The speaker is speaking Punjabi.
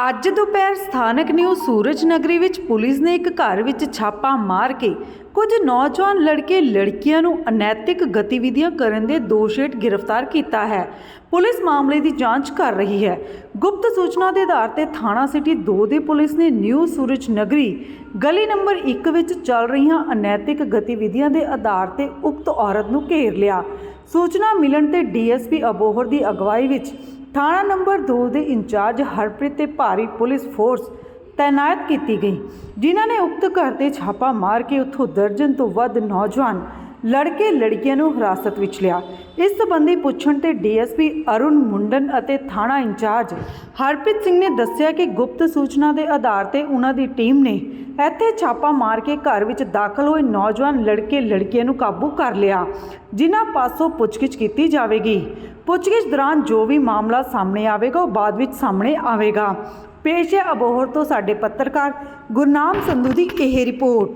ਅੱਜ ਦੁਪਹਿਰ ਸਥਾਨਕ ਨਿਊ ਸੂਰਜ ਨਗਰੀ ਵਿੱਚ ਪੁਲਿਸ ਨੇ ਇੱਕ ਘਰ ਵਿੱਚ ਛਾਪਾ ਮਾਰ ਕੇ ਕੁਝ ਨੌਜਵਾਨ ਲੜਕੇ ਲੜਕੀਆਂ ਨੂੰ ਅਨੈਤਿਕ ਗਤੀਵਿਧੀਆਂ ਕਰਨ ਦੇ ਦੋਸ਼ ਹੇਠ ਗ੍ਰਿਫਤਾਰ ਕੀਤਾ ਹੈ। ਪੁਲਿਸ ਮਾਮਲੇ ਦੀ ਜਾਂਚ ਕਰ ਰਹੀ ਹੈ। ਗੁਪਤ ਸੂਚਨਾ ਦੇ ਆਧਾਰ ਤੇ ਥਾਣਾ ਸਿਟੀ 2 ਦੇ ਪੁਲਿਸ ਨੇ ਨਿਊ ਸੂਰਜ ਨਗਰੀ ਗਲੀ ਨੰਬਰ 1 ਵਿੱਚ ਚੱਲ ਰਹੀਆਂ ਅਨੈਤਿਕ ਗਤੀਵਿਧੀਆਂ ਦੇ ਆਧਾਰ ਤੇ ਉਕਤ ਔਰਤ ਨੂੰ ਘੇਰ ਲਿਆ। ਸੂਚਨਾ ਮਿਲਣ ਤੇ ਡੀਐਸਪੀ ਅਬੋਹਰ ਦੀ ਅਗਵਾਈ ਵਿੱਚ ਥਾਣਾ ਨੰਬਰ 2 ਦੇ ਇੰਚਾਰਜ ਹਰਪ੍ਰੀਤ ਤੇ ਭਾਰੀ ਪੁਲਿਸ ਫੋਰਸ ਤਾਇਨਾਤ ਕੀਤੀ ਗਈ, ਜਿਨ੍ਹਾਂ ਨੇ ਉਕਤ ਘਰ ਤੇ ਛਾਪਾ ਮਾਰ ਕੇ ਉੱਥੋਂ ਦਰਜਨ ਤੋਂ ਵੱਧ ਨੌਜਵਾਨ ਲੜਕੇ ਲੜਕੀਆਂ ਨੂੰ ਹਿਰਾਸਤ ਵਿੱਚ ਲਿਆ। ਇਸ ਸੰਬੰਧੀ ਪੁੱਛਣ ਤੇ ਡੀਐਸਪੀ ਅਰੁਣ ਮੁੰਡਨ ਅਤੇ ਥਾਣਾ ਇੰਚਾਰਜ ਹਰਪ੍ਰੀਤ ਸਿੰਘ ਨੇ ਦੱਸਿਆ ਕਿ ਗੁਪਤ ਸੂਚਨਾ ਦੇ ਆਧਾਰ ਤੇ ਉਹਨਾਂ ਦੀ ਟੀਮ ਨੇ ਇੱਥੇ ਛਾਪਾ ਮਾਰ ਕੇ ਘਰ ਵਿੱਚ ਦਾਖਲ ਹੋਏ ਨੌਜਵਾਨ ਲੜਕੇ ਲੜਕੀਆਂ ਨੂੰ ਕਾਬੂ ਕਰ ਲਿਆ, ਜਿਨ੍ਹਾਂ ਪਾਸੋਂ ਪੁੱਛਗਿੱਛ ਕੀਤੀ ਜਾਵੇਗੀ। ਪੁੱਛਗਿੱਛ ਦੌਰਾਨ ਜੋ ਵੀ ਮਾਮਲਾ ਸਾਹਮਣੇ ਆਵੇਗਾ, ਉਹ ਬਾਅਦ ਵਿੱਚ ਸਾਹਮਣੇ ਆਵੇਗਾ। ਪੇਸ਼ ਹੈ ਅਬੋਹਰ ਤੋਂ ਸਾਡੇ ਪੱਤਰਕਾਰ ਗੁਰਨਾਮ ਸੰਧੂ ਦੀ ਇਹ ਰਿਪੋਰਟ।